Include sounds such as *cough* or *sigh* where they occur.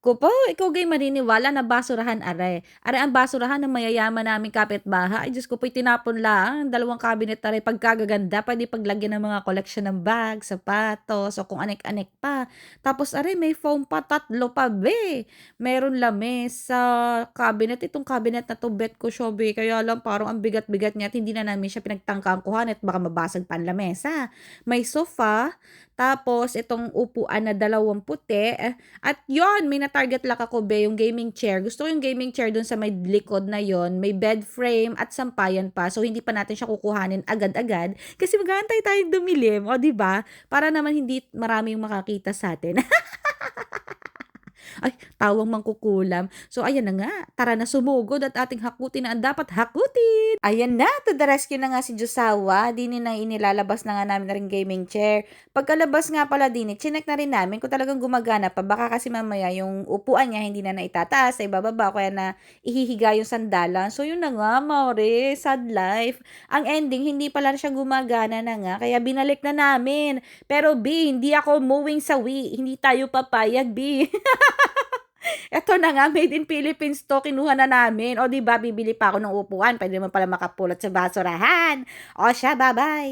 Ko po, ikaw gay maniniwala na basurahan are. Are ang basurahan ng mayayaman naming kapitbahay. Ay, Diyos ko po'y tinapon lang. Dalawang cabinet are pagkagaganda. Pwede paglagyan ng mga koleksyon ng bag, sapatos, o kung anek-anek pa. Tapos are, may foam pa, tatlo pa, be. Meron lamesa, cabinet. Itong cabinet na to, bet ko, shobe. Kaya lang, parang ang bigat-bigat niya at hindi na namin siya pinagtangkang kuhan at baka mabasag pa ang lamesa. May sofa, tapos itong upuan na dalawang puti. eh, At yon may na-target lock ako be, yung gaming chair. Gusto ko yung gaming chair dun sa may likod na yon May bed frame at sampayan pa. So, hindi pa natin siya kukuhanin agad-agad. Kasi mag-aantay tayong dumilim. O, di ba Para naman hindi maraming makakita sa atin. *laughs* Ay, tawang mangkukulam. So, ayan na nga. Tara na sumugod at ating hakutin na dapat hakutin. Ayan na, to the rescue na nga si Josawa. Dini na inilalabas na nga namin na rin gaming chair. Pagkalabas nga pala din, chinek na rin namin kung talagang gumagana pa. Baka kasi mamaya yung upuan niya hindi na naitataas, ay bababa, kaya na ihihiga yung sandalan. So, yun na nga, Maure, sad life. Ang ending, hindi pala siya gumagana na nga, kaya binalik na namin. Pero B, hindi ako moving sa Wii. Hindi tayo papayag, B. *laughs* *laughs* Eto na nga, made in Philippines to, kinuha na namin. O, di ba bibili pa ako ng upuan. Pwede naman pala makapulot sa basurahan. O siya, bye-bye.